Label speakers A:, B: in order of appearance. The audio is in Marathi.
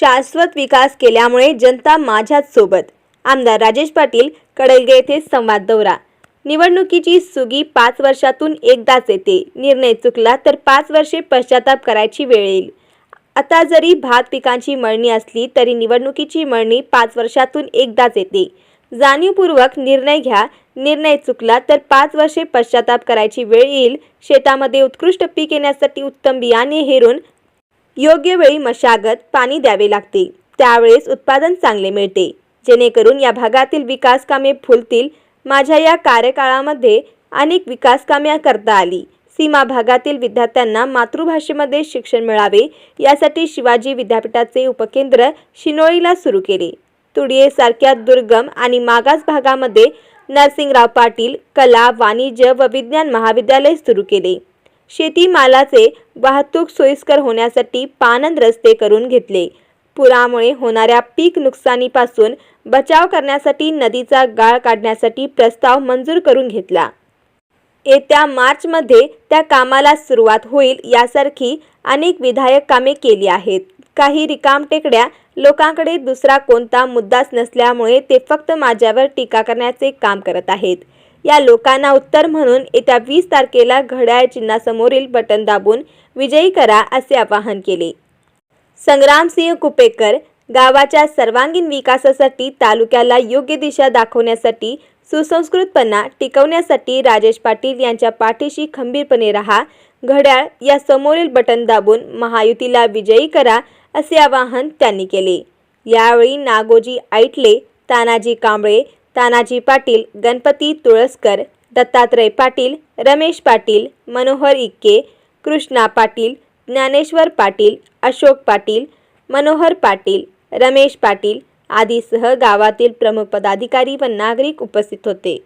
A: शाश्वत विकास केल्यामुळे जनता माझ्याच सोबत. आमदार राजेश पाटील कडलगे येथे संवाद दौरा. निवडणुकीची सुगी पाच वर्षातून एकदाच येते. निर्णय चुकला तर पाच वर्षे पश्चाताप करायची वेळ येईल. आता जरी भात पिकांची मळणी असली तरी निवडणुकीची मळणी पाच वर्षातून एकदाच येते. जाणीवपूर्वक निर्णय घ्या. निर्णय चुकला तर पाच वर्षे पश्चाताप करायची वेळ येईल. शेतामध्ये उत्कृष्ट पीक येण्यासाठी उत्तम बियाणे हेरून योग्य वेळी मशागत पाणी द्यावे लागते. त्यावेळेस उत्पादन चांगले मिळते. जेणेकरून या भागातील विकास कामे फुलतील. माझ्या या कार्यकाळामध्ये अनेक विकास कामे करता आली. सीमा भागातील विद्यार्थ्यांना मातृभाषेमध्ये शिक्षण मिळावे यासाठी शिवाजी विद्यापीठाचे उपकेंद्र शिनोळीला सुरू केले. तुडियेसारख्या दुर्गम आणि मागास भागामध्ये नरसिंगराव पाटील कला वाणिज्य व विज्ञान महाविद्यालय सुरू केले. शेतीमालाचे वाहतूक सोयीस्कर होण्यासाठी पानंद रस्ते करून घेतले. पुरामुळे होणाऱ्या पीक नुकसानीपासून बचाव करण्यासाठी नदीचा गाळ काढण्यासाठी प्रस्ताव मंजूर करून घेतला. येत्या मार्चमध्ये त्या कामाला सुरुवात होईल यासारखी अनेक विधायक कामे केली आहेत. काही रिकाम टेकड्या लोकांकडे दुसरा कोणता मुद्दाच नसल्यामुळे ते फक्त माझ्यावर टीका करण्याचे काम करत आहेत. या लोकांना उत्तर म्हणून येत्या वीस तारखेला घड्याळ चिन्हासमोरील बटन दाबून विजयी करा असे आवाहन केले. संग्रामसिंह कुपेकर गावाच्या सर्वांगीण विकासासाठी तालुक्याला योग्य दिशा दाखवण्यासाठी सुसंस्कृतपणा टिकवण्यासाठी राजेश पाटील यांच्या पाठीशी खंबीरपणे राहा घड्याळ या समोरील बटन दाबून महायुतीला विजयी करा असे आवाहन त्यांनी केले. यावेळी नागोजी ऐटले तानाजी कांबळे तानाजी पाटील गणपती तुळसकर दत्तात्रय पाटील रमेश पाटील मनोहर इक्के कृष्णा पाटील ज्ञानेश्वर पाटील अशोक पाटील मनोहर पाटील रमेश पाटील आदीसह गावातील प्रमुख पदाधिकारी व नागरिक उपस्थित होते.